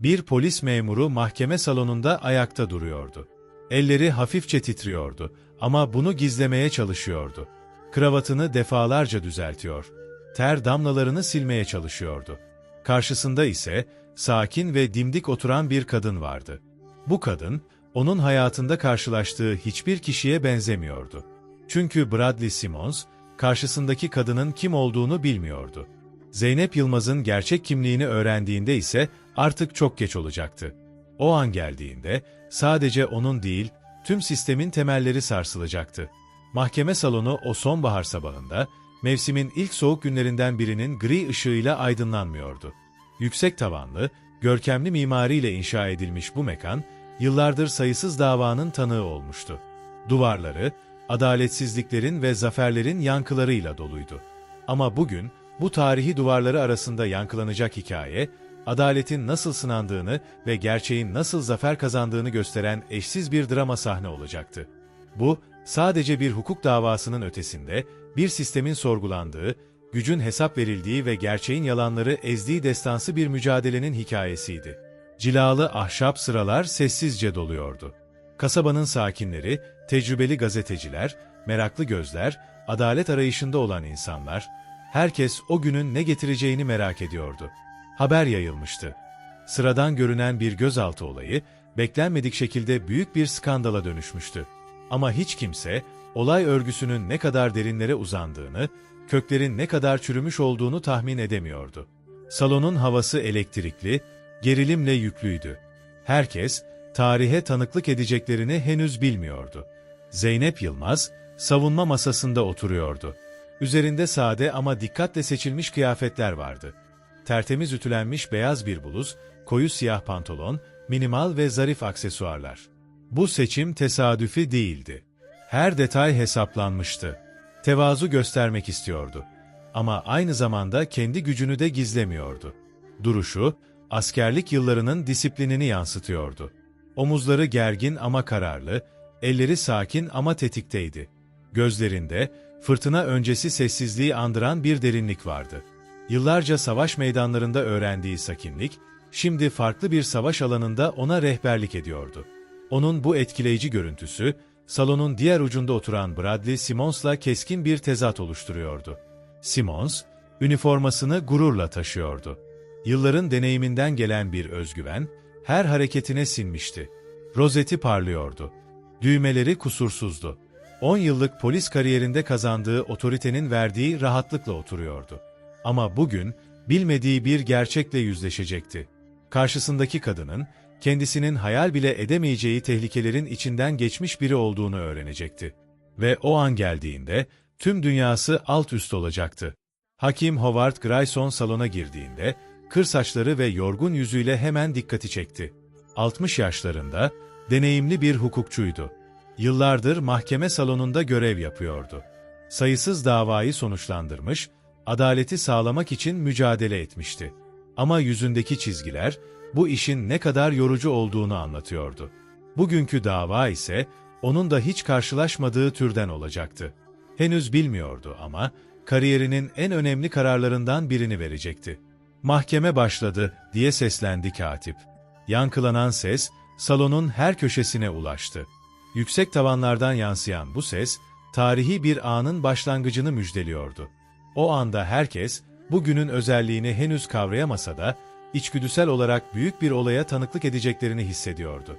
Bir polis memuru mahkeme salonunda ayakta duruyordu. Elleri hafifçe titriyordu ama bunu gizlemeye çalışıyordu. Kravatını defalarca düzeltiyor. Ter damlalarını silmeye çalışıyordu. Karşısında ise sakin ve dimdik oturan bir kadın vardı. Bu kadın, onun hayatında karşılaştığı hiçbir kişiye benzemiyordu. Çünkü Bradley Simmons, karşısındaki kadının kim olduğunu bilmiyordu. Zeynep Yılmaz'ın gerçek kimliğini öğrendiğinde ise artık çok geç olacaktı. O an geldiğinde sadece onun değil, tüm sistemin temelleri sarsılacaktı. Mahkeme salonu o sonbahar sabahında, mevsimin ilk soğuk günlerinden birinin gri ışığıyla aydınlanmıyordu. Yüksek tavanlı, görkemli mimariyle inşa edilmiş bu mekan, yıllardır sayısız davanın tanığı olmuştu. Duvarları, adaletsizliklerin ve zaferlerin yankılarıyla doluydu. Ama bugün, bu tarihi duvarları arasında yankılanacak hikaye, adaletin nasıl sınandığını ve gerçeğin nasıl zafer kazandığını gösteren eşsiz bir drama sahne olacaktı. Bu, sadece bir hukuk davasının ötesinde, bir sistemin sorgulandığı, gücün hesap verildiği ve gerçeğin yalanları ezdiği destansı bir mücadelenin hikayesiydi. Cilalı ahşap sıralar sessizce doluyordu. Kasabanın sakinleri, tecrübeli gazeteciler, meraklı gözler, adalet arayışında olan insanlar, herkes o günün ne getireceğini merak ediyordu. Haber yayılmıştı. Sıradan görünen bir gözaltı olayı, beklenmedik şekilde büyük bir skandala dönüşmüştü. Ama hiç kimse, olay örgüsünün ne kadar derinlere uzandığını, köklerin ne kadar çürümüş olduğunu tahmin edemiyordu. Salonun havası elektrikli, gerilimle yüklüydü. Herkes, tarihe tanıklık edeceklerini henüz bilmiyordu. Zeynep Yılmaz, savunma masasında oturuyordu. Üzerinde sade ama dikkatle seçilmiş kıyafetler vardı. Tertemiz ütülenmiş beyaz bir bluz, koyu siyah pantolon, minimal ve zarif aksesuarlar. Bu seçim tesadüfi değildi. Her detay hesaplanmıştı. Tevazu göstermek istiyordu. Ama aynı zamanda kendi gücünü de gizlemiyordu. Duruşu, askerlik yıllarının disiplinini yansıtıyordu. Omuzları gergin ama kararlı, elleri sakin ama tetikteydi. Gözlerinde, fırtına öncesi sessizliği andıran bir derinlik vardı. Yıllarca savaş meydanlarında öğrendiği sakinlik, şimdi farklı bir savaş alanında ona rehberlik ediyordu. Onun bu etkileyici görüntüsü, salonun diğer ucunda oturan Bradley Simmons'la keskin bir tezat oluşturuyordu. Simmons, üniformasını gururla taşıyordu. Yılların deneyiminden gelen bir özgüven, her hareketine sinmişti. Rozeti parlıyordu. Düğmeleri kusursuzdu. 10 yıllık polis kariyerinde kazandığı otoritenin verdiği rahatlıkla oturuyordu. Ama bugün bilmediği bir gerçekle yüzleşecekti. Karşısındaki kadının kendisinin hayal bile edemeyeceği tehlikelerin içinden geçmiş biri olduğunu öğrenecekti. Ve o an geldiğinde tüm dünyası alt üst olacaktı. Hakim Howard Grayson salona girdiğinde kır saçları ve yorgun yüzüyle hemen dikkati çekti. 60 yaşlarında deneyimli bir hukukçuydu. Yıllardır mahkeme salonunda görev yapıyordu. Sayısız davayı sonuçlandırmış, adaleti sağlamak için mücadele etmişti. Ama yüzündeki çizgiler bu işin ne kadar yorucu olduğunu anlatıyordu. Bugünkü dava ise onun da hiç karşılaşmadığı türden olacaktı. Henüz bilmiyordu ama kariyerinin en önemli kararlarından birini verecekti. Mahkeme başladı diye seslendi katip. Yankılanan ses salonun her köşesine ulaştı. Yüksek tavanlardan yansıyan bu ses tarihi bir anın başlangıcını müjdeliyordu. O anda herkes bugünün özelliğini henüz kavrayamasa da içgüdüsel olarak büyük bir olaya tanıklık edeceklerini hissediyordu.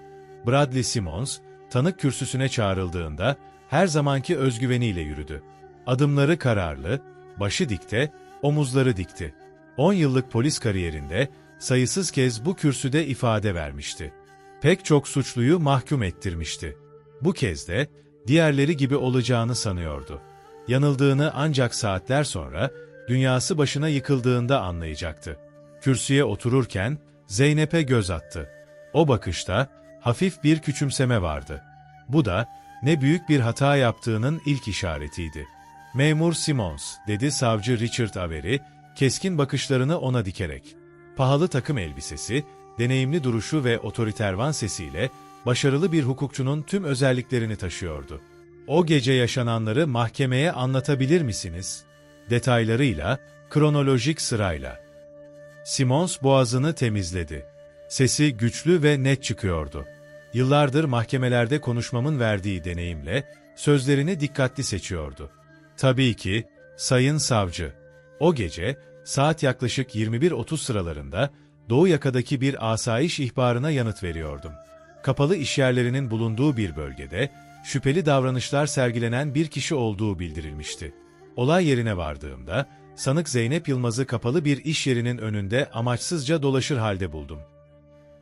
Bradley Simmons, tanık kürsüsüne çağrıldığında her zamanki özgüveniyle yürüdü. Adımları kararlı, başı dikte, omuzları dikti. 10 yıllık polis kariyerinde sayısız kez bu kürsüde ifade vermişti. Pek çok suçluyu mahkum ettirmişti. Bu kez de diğerleri gibi olacağını sanıyordu. Yanıldığını ancak saatler sonra dünyası başına yıkıldığında anlayacaktı. Kürsüye otururken Zeynep'e göz attı. O bakışta hafif bir küçümseme vardı. Bu da ne büyük bir hata yaptığının ilk işaretiydi. Memur Simons, dedi savcı Richard Avery, keskin bakışlarını ona dikerek. Pahalı takım elbisesi, deneyimli duruşu ve otoritervan sesiyle başarılı bir hukukçunun tüm özelliklerini taşıyordu. O gece yaşananları mahkemeye anlatabilir misiniz? Detaylarıyla, kronolojik sırayla. Simons boğazını temizledi. Sesi güçlü ve net çıkıyordu. Yıllardır mahkemelerde konuşmamın verdiği deneyimle sözlerini dikkatli seçiyordu. Tabii ki, sayın savcı. O gece, saat yaklaşık 21.30 sıralarında Doğu yakadaki bir asayiş ihbarına yanıt veriyordum. Kapalı işyerlerinin bulunduğu bir bölgede şüpheli davranışlar sergilenen bir kişi olduğu bildirilmişti. Olay yerine vardığımda sanık Zeynep Yılmaz'ı kapalı bir iş yerinin önünde amaçsızca dolaşır halde buldum.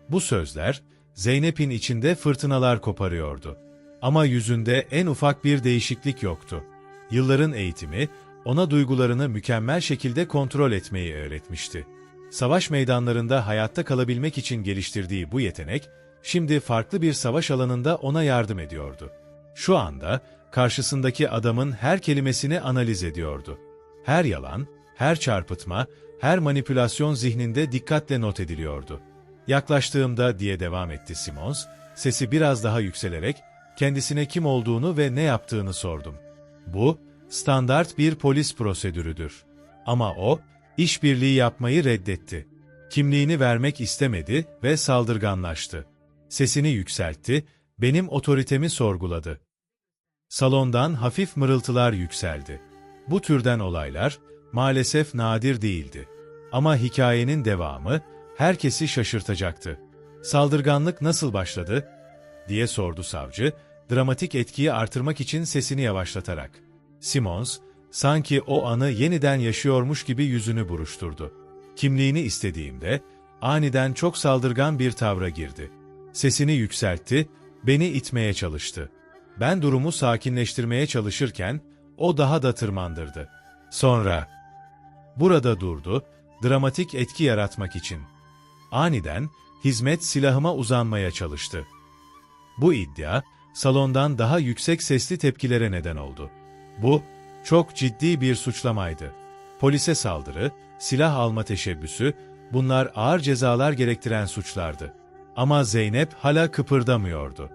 Bu sözler Zeynep'in içinde fırtınalar koparıyordu. Ama yüzünde en ufak bir değişiklik yoktu. Yılların eğitimi ona duygularını mükemmel şekilde kontrol etmeyi öğretmişti. Savaş meydanlarında hayatta kalabilmek için geliştirdiği bu yetenek, şimdi farklı bir savaş alanında ona yardım ediyordu. Şu anda karşısındaki adamın her kelimesini analiz ediyordu. Her yalan, her çarpıtma, her manipülasyon zihninde dikkatle not ediliyordu. Yaklaştığımda diye devam etti Simons, sesi biraz daha yükselerek kendisine kim olduğunu ve ne yaptığını sordum. Bu, standart bir polis prosedürüdür. Ama o, işbirliği yapmayı reddetti. Kimliğini vermek istemedi ve saldırganlaştı. Sesini yükseltti, benim otoritemi sorguladı. Salondan hafif mırıltılar yükseldi. Bu türden olaylar maalesef nadir değildi. Ama hikayenin devamı herkesi şaşırtacaktı. Saldırganlık nasıl başladı? diye sordu savcı, dramatik etkiyi artırmak için sesini yavaşlatarak. Simons, sanki o anı yeniden yaşıyormuş gibi yüzünü buruşturdu. Kimliğini istediğimde, aniden çok saldırgan bir tavra girdi. Sesini yükseltti, beni itmeye çalıştı. Ben durumu sakinleştirmeye çalışırken, o daha da tırmandırdı. Sonra, burada durdu, dramatik etki yaratmak için. Aniden, hizmet silahıma uzanmaya çalıştı. Bu iddia, salondan daha yüksek sesli tepkilere neden oldu. Bu, çok ciddi bir suçlamaydı. Polise saldırı, silah alma teşebbüsü, bunlar ağır cezalar gerektiren suçlardı. Ama Zeynep hala kıpırdamıyordu.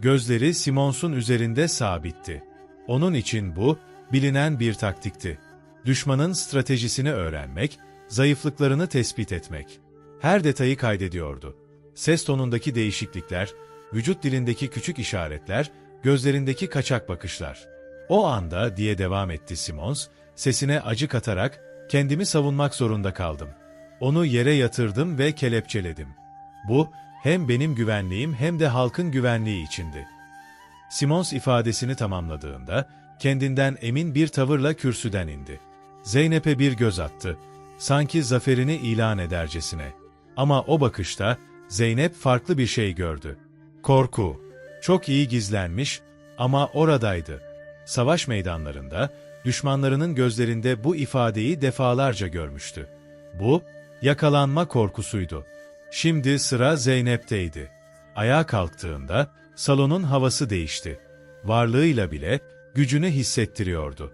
Gözleri Simons'un üzerinde sabitti. Onun için bu, bilinen bir taktikti. Düşmanın stratejisini öğrenmek, zayıflıklarını tespit etmek. Her detayı kaydediyordu. Ses tonundaki değişiklikler, vücut dilindeki küçük işaretler, gözlerindeki kaçak bakışlar. O anda diye devam etti Simons, sesine acı katarak kendimi savunmak zorunda kaldım. Onu yere yatırdım ve kelepçeledim. Bu hem benim güvenliğim hem de halkın güvenliği içindi. Simons ifadesini tamamladığında kendinden emin bir tavırla kürsüden indi. Zeynep'e bir göz attı. Sanki zaferini ilan edercesine. Ama o bakışta Zeynep farklı bir şey gördü. Korku. Çok iyi gizlenmiş ama oradaydı. Savaş meydanlarında düşmanlarının gözlerinde bu ifadeyi defalarca görmüştü. Bu, yakalanma korkusuydu. Şimdi sıra Zeynep'teydi. Ayağa kalktığında salonun havası değişti. Varlığıyla bile gücünü hissettiriyordu.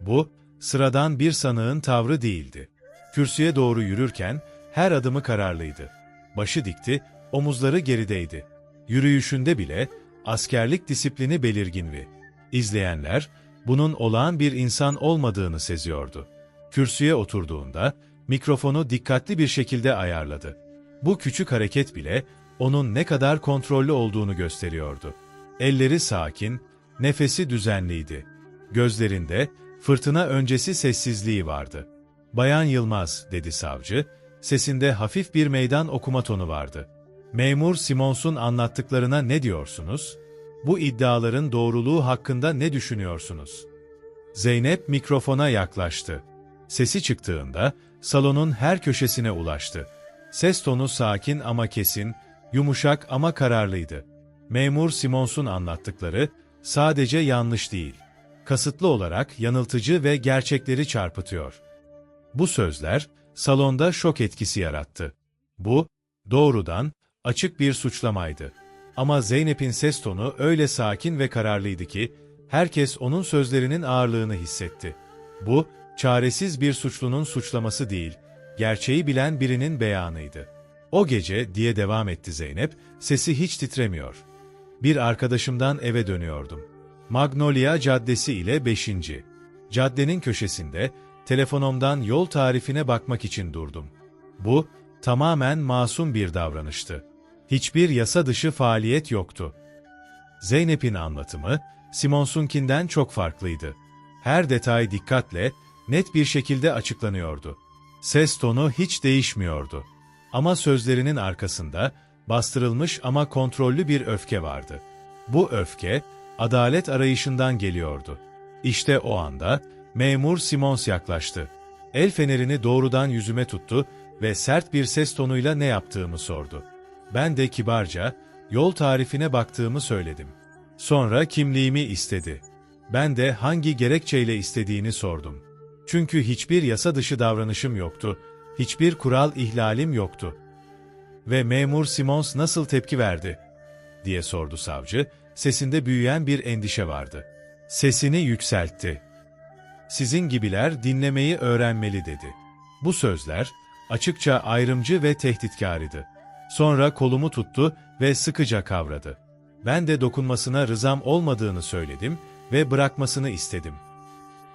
Bu, sıradan bir sanığın tavrı değildi. Kürsüye doğru yürürken her adımı kararlıydı. Başı dikti, omuzları gerideydi. Yürüyüşünde bile askerlik disiplini belirgindi. İzleyenler, bunun olağan bir insan olmadığını seziyordu. Kürsüye oturduğunda, mikrofonu dikkatli bir şekilde ayarladı. Bu küçük hareket bile, onun ne kadar kontrollü olduğunu gösteriyordu. Elleri sakin, nefesi düzenliydi. Gözlerinde, fırtına öncesi sessizliği vardı. Bayan Yılmaz, dedi savcı, sesinde hafif bir meydan okuma tonu vardı. Memur Simons'un anlattıklarına ne diyorsunuz? Bu iddiaların doğruluğu hakkında ne düşünüyorsunuz? Zeynep mikrofona yaklaştı. Sesi çıktığında salonun her köşesine ulaştı. Ses tonu sakin ama kesin, yumuşak ama kararlıydı. Memur Simons'un anlattıkları sadece yanlış değil, kasıtlı olarak yanıltıcı ve gerçekleri çarpıtıyor. Bu sözler salonda şok etkisi yarattı. Bu, doğrudan, açık bir suçlamaydı. Ama Zeynep'in ses tonu öyle sakin ve kararlıydı ki, herkes onun sözlerinin ağırlığını hissetti. Bu, çaresiz bir suçlunun suçlaması değil, gerçeği bilen birinin beyanıydı. O gece diye devam etti Zeynep, sesi hiç titremiyor. Bir arkadaşımdan eve dönüyordum. Magnolia Caddesi ile 5. Caddenin köşesinde telefonumdan yol tarifine bakmak için durdum. Bu, tamamen masum bir davranıştı. Hiçbir yasa dışı faaliyet yoktu. Zeynep'in anlatımı, Simons'unkinden çok farklıydı. Her detay dikkatle, net bir şekilde açıklanıyordu. Ses tonu hiç değişmiyordu. Ama sözlerinin arkasında, bastırılmış ama kontrollü bir öfke vardı. Bu öfke, adalet arayışından geliyordu. İşte o anda, memur Simons yaklaştı. El fenerini doğrudan yüzüme tuttu ve sert bir ses tonuyla ne yaptığımı sordu. Ben de kibarca, yol tarifine baktığımı söyledim. Sonra kimliğimi istedi. Ben de hangi gerekçeyle istediğini sordum. Çünkü hiçbir yasa dışı davranışım yoktu, hiçbir kural ihlalim yoktu. Ve memur Simons nasıl tepki verdi? diye sordu savcı, sesinde büyüyen bir endişe vardı. Sesini yükseltti. Sizin gibiler dinlemeyi öğrenmeli dedi. Bu sözler açıkça ayrımcı ve tehditkârıydı. Sonra kolumu tuttu ve sıkıca kavradı. Ben de dokunmasına rızam olmadığını söyledim ve bırakmasını istedim.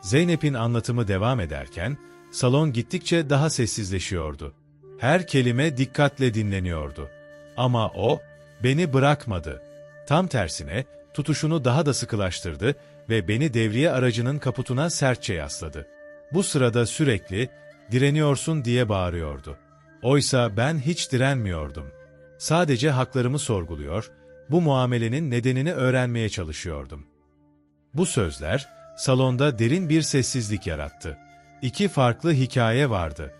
Zeynep'in anlatımı devam ederken, salon gittikçe daha sessizleşiyordu. Her kelime dikkatle dinleniyordu. Ama o, beni bırakmadı. Tam tersine, tutuşunu daha da sıkılaştırdı ve beni devriye aracının kaputuna sertçe yasladı. Bu sırada sürekli, direniyorsun diye bağırıyordu. Oysa ben hiç direnmiyordum. Sadece haklarımı sorguluyor, bu muamelenin nedenini öğrenmeye çalışıyordum. Bu sözler, salonda derin bir sessizlik yarattı. İki farklı hikaye vardı.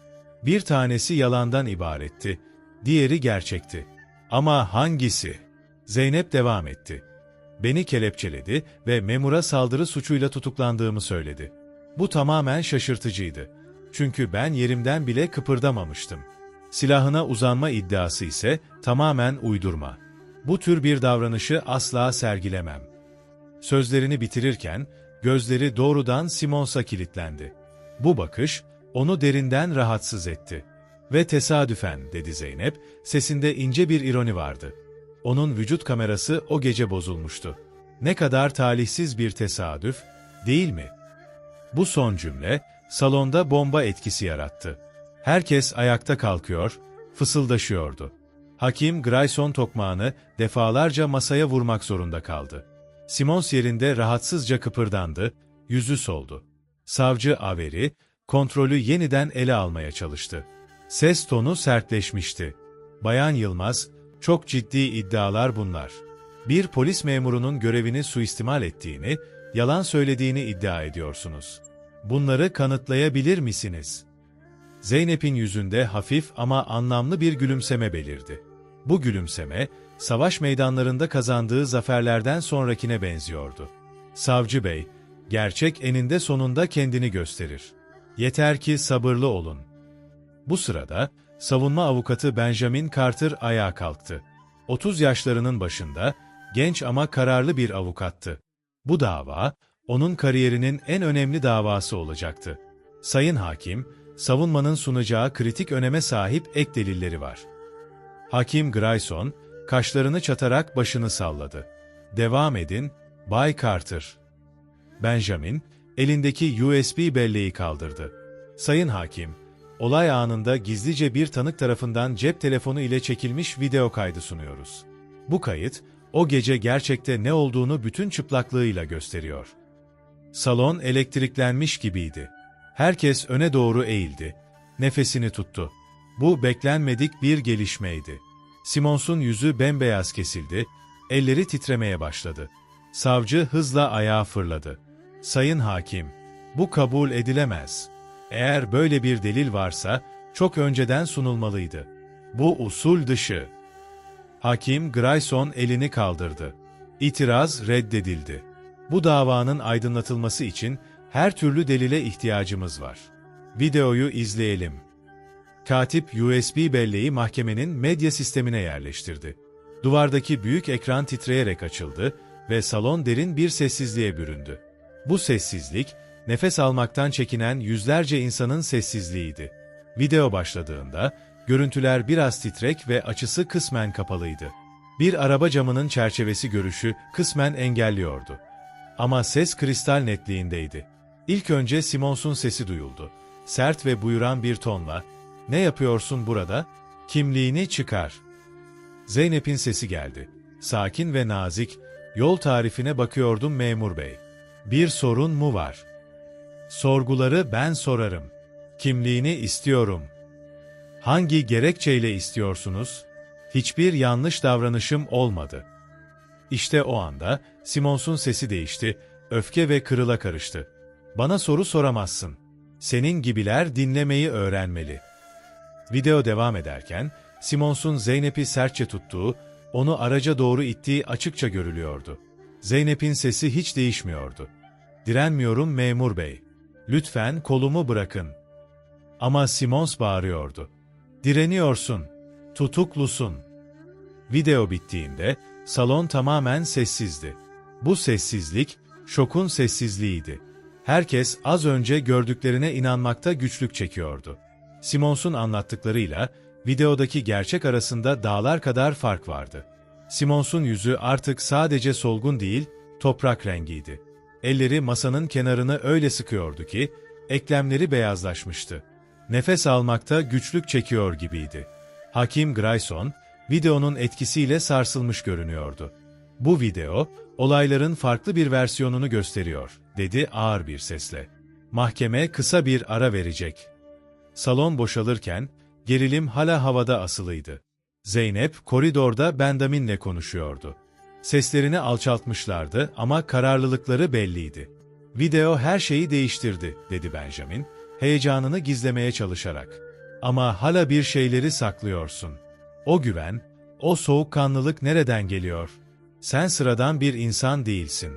Bir tanesi yalandan ibaretti, diğeri gerçekti. Ama hangisi? Zeynep devam etti. Beni kelepçeledi ve memura saldırı suçuyla tutuklandığımı söyledi. Bu tamamen şaşırtıcıydı. Çünkü ben yerimden bile kıpırdamamıştım. Silahına uzanma iddiası ise tamamen uydurma. Bu tür bir davranışı asla sergilemem. Sözlerini bitirirken gözleri doğrudan Simons'a kilitlendi. Bu bakış onu derinden rahatsız etti. Ve tesadüfen dedi Zeynep, sesinde ince bir ironi vardı. Onun vücut kamerası o gece bozulmuştu. Ne kadar talihsiz bir tesadüf, değil mi? Bu son cümle, salonda bomba etkisi yarattı. Herkes ayakta kalkıyor, fısıldaşıyordu. Hakim Grayson tokmağını defalarca masaya vurmak zorunda kaldı. Simons yerinde rahatsızca kıpırdandı, yüzü soldu. Savcı Averi, kontrolü yeniden ele almaya çalıştı. Ses tonu sertleşmişti. Bayan Yılmaz, çok ciddi iddialar bunlar. Bir polis memurunun görevini suistimal ettiğini, yalan söylediğini iddia ediyorsunuz. Bunları kanıtlayabilir misiniz? Zeynep'in yüzünde hafif ama anlamlı bir gülümseme belirdi. Bu gülümseme, savaş meydanlarında kazandığı zaferlerden sonrakine benziyordu. Savcı bey, gerçek eninde sonunda kendini gösterir. Yeter ki sabırlı olun. Bu sırada, savunma avukatı Benjamin Carter ayağa kalktı. 30 yaşlarının başında, genç ama kararlı bir avukattı. Bu dava, onun kariyerinin en önemli davası olacaktı. Sayın Hakim, savunmanın sunacağı kritik öneme sahip ek delilleri var. Hakim Grayson, kaşlarını çatarak başını salladı. Devam edin, Bay Carter. Benjamin, elindeki USB belleği kaldırdı. Sayın Hakim, olay anında gizlice bir tanık tarafından cep telefonu ile çekilmiş video kaydı sunuyoruz. Bu kayıt, o gece gerçekte ne olduğunu bütün çıplaklığıyla gösteriyor. Salon elektriklenmiş gibiydi. Herkes öne doğru eğildi. Nefesini tuttu. Bu beklenmedik bir gelişmeydi. Simons'un yüzü bembeyaz kesildi, elleri titremeye başladı. Savcı hızla ayağa fırladı. Sayın hakim, bu kabul edilemez. Eğer böyle bir delil varsa, çok önceden sunulmalıydı. Bu usul dışı. Hakim Grayson elini kaldırdı. İtiraz reddedildi. Bu davanın aydınlatılması için her türlü delile ihtiyacımız var. Videoyu izleyelim. Katip USB belleği mahkemenin medya sistemine yerleştirdi. Duvardaki büyük ekran titreyerek açıldı ve salon derin bir sessizliğe büründü. Bu sessizlik, nefes almaktan çekinen yüzlerce insanın sessizliğiydi. Video başladığında, görüntüler biraz titrek ve açısı kısmen kapalıydı. Bir araba camının çerçevesi görüşü kısmen engelliyordu. Ama ses kristal netliğindeydi. İlk önce Simons'un sesi duyuldu. Sert ve buyuran bir tonla, ''Ne yapıyorsun burada?'' Kimliğini çıkar. Zeynep'in sesi geldi. Sakin ve nazik, yol tarifine bakıyordum memur bey. Bir sorun mu var? Sorguları ben sorarım. Kimliğini istiyorum. Hangi gerekçeyle istiyorsunuz? Hiçbir yanlış davranışım olmadı. İşte o anda Simons'un sesi değişti, öfke ve kırıla karıştı. Bana soru soramazsın. Senin gibiler dinlemeyi öğrenmeli. Video devam ederken, Simons'un Zeynep'i sertçe tuttuğu, onu araca doğru ittiği açıkça görülüyordu. Zeynep'in sesi hiç değişmiyordu. Direnmiyorum memur bey. Lütfen kolumu bırakın. Ama Simons bağırıyordu. Direniyorsun. Tutuklusun. Video bittiğinde salon tamamen sessizdi. Bu sessizlik şokun sessizliğiydi. Herkes az önce gördüklerine inanmakta güçlük çekiyordu. Simons'un anlattıklarıyla videodaki gerçek arasında dağlar kadar fark vardı. Simons'un yüzü artık sadece solgun değil, toprak rengiydi. Elleri masanın kenarını öyle sıkıyordu ki, eklemleri beyazlaşmıştı. Nefes almakta güçlük çekiyor gibiydi. Hakim Grayson, videonun etkisiyle sarsılmış görünüyordu. Bu video, olayların farklı bir versiyonunu gösteriyor, dedi ağır bir sesle. Mahkeme kısa bir ara verecek. Salon boşalırken, gerilim hala havada asılıydı. Zeynep, koridorda Benjamin'le konuşuyordu. Seslerini alçaltmışlardı ama kararlılıkları belliydi. Video her şeyi değiştirdi, dedi Benjamin, heyecanını gizlemeye çalışarak. Ama hala bir şeyleri saklıyorsun. O güven, o soğukkanlılık nereden geliyor? Sen sıradan bir insan değilsin.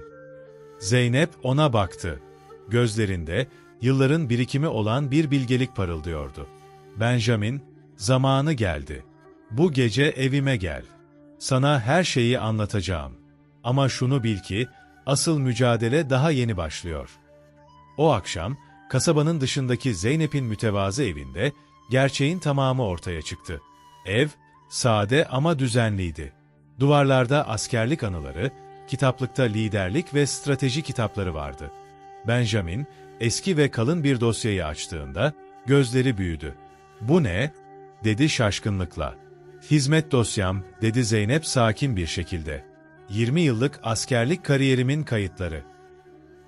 Zeynep ona baktı. Gözlerinde yılların birikimi olan bir bilgelik parıldıyordu. Benjamin, zamanı geldi. Bu gece evime gel. Sana her şeyi anlatacağım. Ama şunu bil ki, asıl mücadele daha yeni başlıyor. O akşam, kasabanın dışındaki Zeynep'in mütevazı evinde, gerçeğin tamamı ortaya çıktı. Ev, sade ama düzenliydi. Duvarlarda askerlik anıları, kitaplıkta liderlik ve strateji kitapları vardı. Benjamin, eski ve kalın bir dosyayı açtığında, gözleri büyüdü. Bu ne? dedi şaşkınlıkla. Hizmet dosyam, dedi Zeynep sakin bir şekilde. 20 yıllık askerlik kariyerimin kayıtları.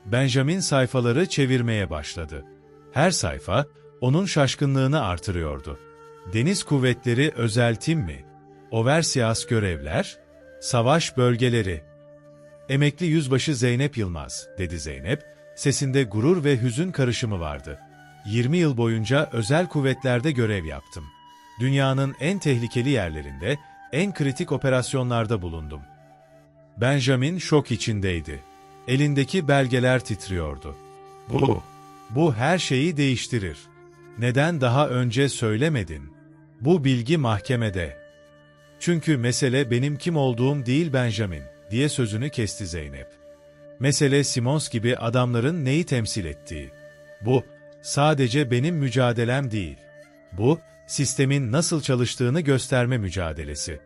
Benjamin sayfaları çevirmeye başladı. Her sayfa, onun şaşkınlığını artırıyordu. Deniz kuvvetleri özel tim mi? Oversiyas görevler? Savaş bölgeleri? Emekli yüzbaşı Zeynep Yılmaz, dedi Zeynep, sesinde gurur ve hüzün karışımı vardı. 20 yıl boyunca özel kuvvetlerde görev yaptım. Dünyanın en tehlikeli yerlerinde, en kritik operasyonlarda bulundum. Benjamin şok içindeydi. Elindeki belgeler titriyordu. Bu, bu her şeyi değiştirir. Neden daha önce söylemedin? Bu bilgi mahkemede. Çünkü mesele benim kim olduğum değil Benjamin, diye sözünü kesti Zeynep. Mesele Simons gibi adamların neyi temsil ettiği. Bu, sadece benim mücadelem değil. Bu, sistemin nasıl çalıştığını gösterme mücadelesi.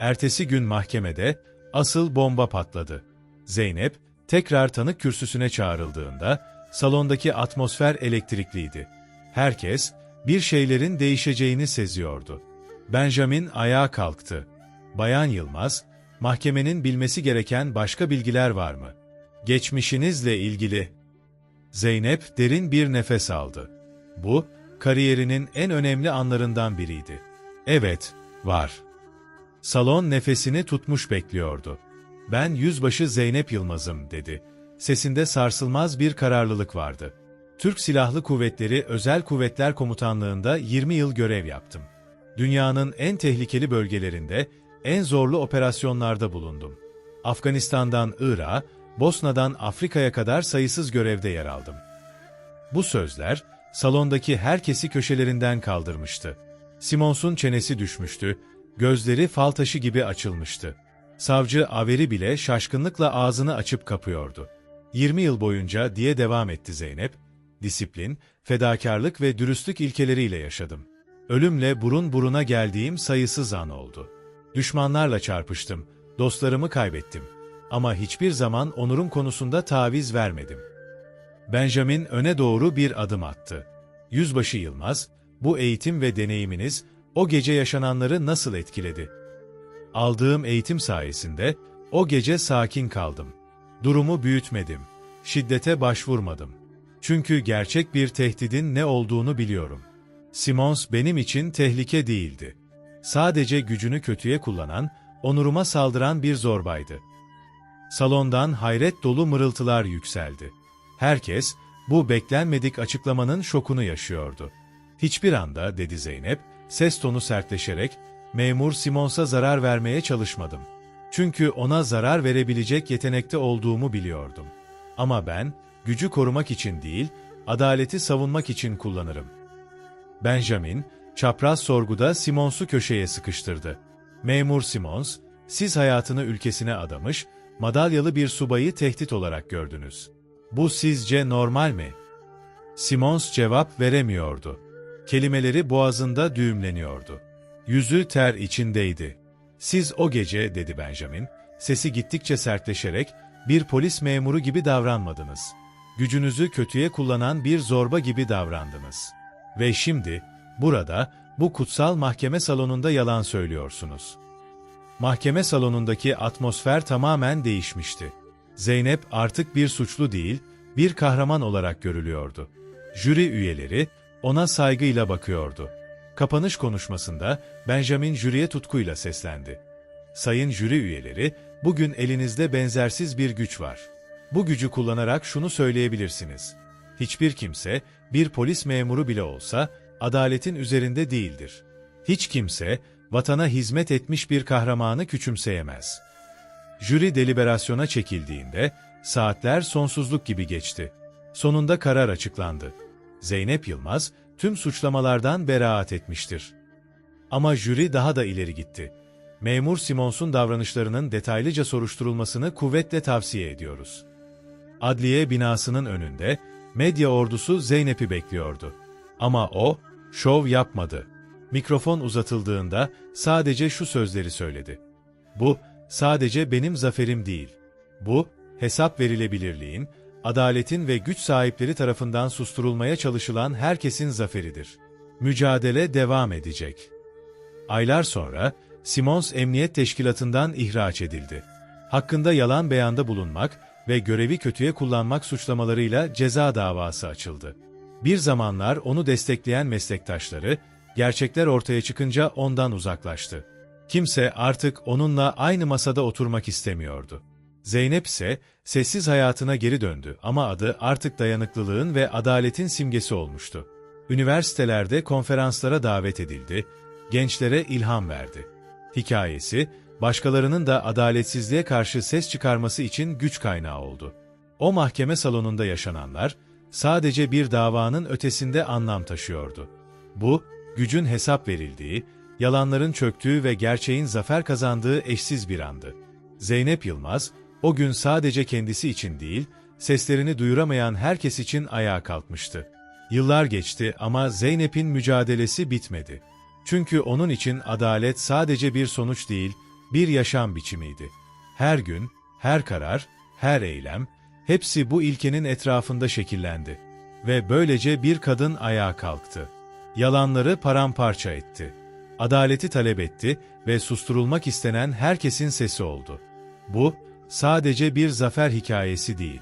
Ertesi gün mahkemede, asıl bomba patladı. Zeynep, tekrar tanık kürsüsüne çağrıldığında, salondaki atmosfer elektrikliydi. Herkes, bir şeylerin değişeceğini seziyordu. Benjamin ayağa kalktı. Bayan Yılmaz, mahkemenin bilmesi gereken başka bilgiler var mı? Geçmişinizle ilgili. Zeynep derin bir nefes aldı. Bu, kariyerinin en önemli anlarından biriydi. Evet, var. Salon nefesini tutmuş bekliyordu. Ben yüzbaşı Zeynep Yılmaz'ım dedi. Sesinde sarsılmaz bir kararlılık vardı. Türk Silahlı Kuvvetleri Özel Kuvvetler Komutanlığında 20 yıl görev yaptım. Dünyanın en tehlikeli bölgelerinde, en zorlu operasyonlarda bulundum. Afganistan'dan Irak'a, Bosna'dan Afrika'ya kadar sayısız görevde yer aldım. Bu sözler, salondaki herkesi köşelerinden kaldırmıştı. Simons'un çenesi düşmüştü, gözleri fal taşı gibi açılmıştı. Savcı Averi bile şaşkınlıkla ağzını açıp kapıyordu. 20 yıl boyunca diye devam etti Zeynep, disiplin, fedakarlık ve dürüstlük ilkeleriyle yaşadım. Ölümle burun buruna geldiğim sayısız an oldu. Düşmanlarla çarpıştım, dostlarımı kaybettim. Ama hiçbir zaman onurum konusunda taviz vermedim. Benjamin öne doğru bir adım attı. Yüzbaşı Yılmaz, bu eğitim ve deneyiminiz o gece yaşananları nasıl etkiledi? Aldığım eğitim sayesinde o gece sakin kaldım. Durumu büyütmedim. Şiddete başvurmadım. Çünkü gerçek bir tehdidin ne olduğunu biliyorum. Simons benim için tehlike değildi. Sadece gücünü kötüye kullanan, onuruma saldıran bir zorbaydı. Salondan hayret dolu mırıltılar yükseldi. Herkes, bu beklenmedik açıklamanın şokunu yaşıyordu. Hiçbir anda, dedi Zeynep, ses tonu sertleşerek, memur Simons'a zarar vermeye çalışmadım. Çünkü ona zarar verebilecek yetenekte olduğumu biliyordum. Ama ben, gücü korumak için değil, adaleti savunmak için kullanırım. Benjamin, çapraz sorguda Simons'u köşeye sıkıştırdı. Memur Simons, siz hayatını ülkesine adamış, madalyalı bir subayı tehdit olarak gördünüz. Bu sizce normal mi? Simons cevap veremiyordu. Kelimeleri boğazında düğümleniyordu. Yüzü ter içindeydi. Siz o gece, dedi Benjamin, sesi gittikçe sertleşerek, bir polis memuru gibi davranmadınız. Gücünüzü kötüye kullanan bir zorba gibi davrandınız. Ve şimdi, burada, bu kutsal mahkeme salonunda yalan söylüyorsunuz. Mahkeme salonundaki atmosfer tamamen değişmişti. Zeynep artık bir suçlu değil, bir kahraman olarak görülüyordu. Jüri üyeleri ona saygıyla bakıyordu. Kapanış konuşmasında Benjamin jüriye tutkuyla seslendi. Sayın jüri üyeleri, bugün elinizde benzersiz bir güç var. Bu gücü kullanarak şunu söyleyebilirsiniz. Hiçbir kimse, bir polis memuru bile olsa, adaletin üzerinde değildir. Hiç kimse, vatana hizmet etmiş bir kahramanı küçümseyemez. Jüri deliberasyona çekildiğinde, saatler sonsuzluk gibi geçti. Sonunda karar açıklandı. Zeynep Yılmaz, tüm suçlamalardan beraat etmiştir. Ama jüri daha da ileri gitti. Memur Simons'un davranışlarının detaylıca soruşturulmasını kuvvetle tavsiye ediyoruz. Adliye binasının önünde, medya ordusu Zeynep'i bekliyordu. Ama o, şov yapmadı. Mikrofon uzatıldığında sadece şu sözleri söyledi. Bu, sadece benim zaferim değil. Bu, hesap verilebilirliğin, adaletin ve güç sahipleri tarafından susturulmaya çalışılan herkesin zaferidir. Mücadele devam edecek. Aylar sonra, Simons Emniyet Teşkilatı'ndan ihraç edildi. Hakkında yalan beyanda bulunmak ve görevi kötüye kullanmak suçlamalarıyla ceza davası açıldı. Bir zamanlar onu destekleyen meslektaşları, gerçekler ortaya çıkınca ondan uzaklaştı. Kimse artık onunla aynı masada oturmak istemiyordu. Zeynep ise sessiz hayatına geri döndü ama adı artık dayanıklılığın ve adaletin simgesi olmuştu. Üniversitelerde konferanslara davet edildi, gençlere ilham verdi. Hikayesi, başkalarının da adaletsizliğe karşı ses çıkarması için güç kaynağı oldu. O mahkeme salonunda yaşananlar, sadece bir davanın ötesinde anlam taşıyordu. Bu, gücün hesap verildiği, yalanların çöktüğü ve gerçeğin zafer kazandığı eşsiz bir andı. Zeynep Yılmaz, o gün sadece kendisi için değil, seslerini duyuramayan herkes için ayağa kalkmıştı. Yıllar geçti ama Zeynep'in mücadelesi bitmedi. Çünkü onun için adalet sadece bir sonuç değil, bir yaşam biçimiydi. Her gün, her karar, her eylem, hepsi bu ilkenin etrafında şekillendi. Ve böylece bir kadın ayağa kalktı. Yalanları paramparça etti. Adaleti talep etti ve susturulmak istenen herkesin sesi oldu. Bu, sadece bir zafer hikayesi değil.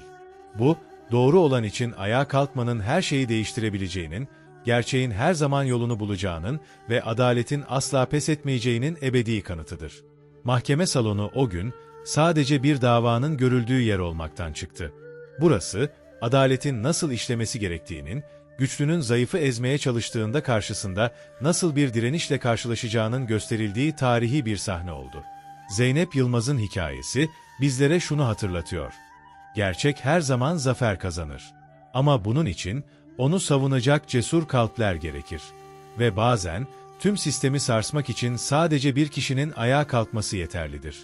Bu, doğru olan için ayağa kalkmanın her şeyi değiştirebileceğinin, gerçeğin her zaman yolunu bulacağının ve adaletin asla pes etmeyeceğinin ebedi kanıtıdır. Mahkeme salonu o gün sadece bir davanın görüldüğü yer olmaktan çıktı. Burası, adaletin nasıl işlemesi gerektiğinin, güçlünün zayıfı ezmeye çalıştığında karşısında nasıl bir direnişle karşılaşacağının gösterildiği tarihi bir sahne oldu. Zeynep Yılmaz'ın hikayesi bizlere şunu hatırlatıyor. Gerçek her zaman zafer kazanır. Ama bunun için onu savunacak cesur kalpler gerekir. Ve bazen tüm sistemi sarsmak için sadece bir kişinin ayağa kalkması yeterlidir.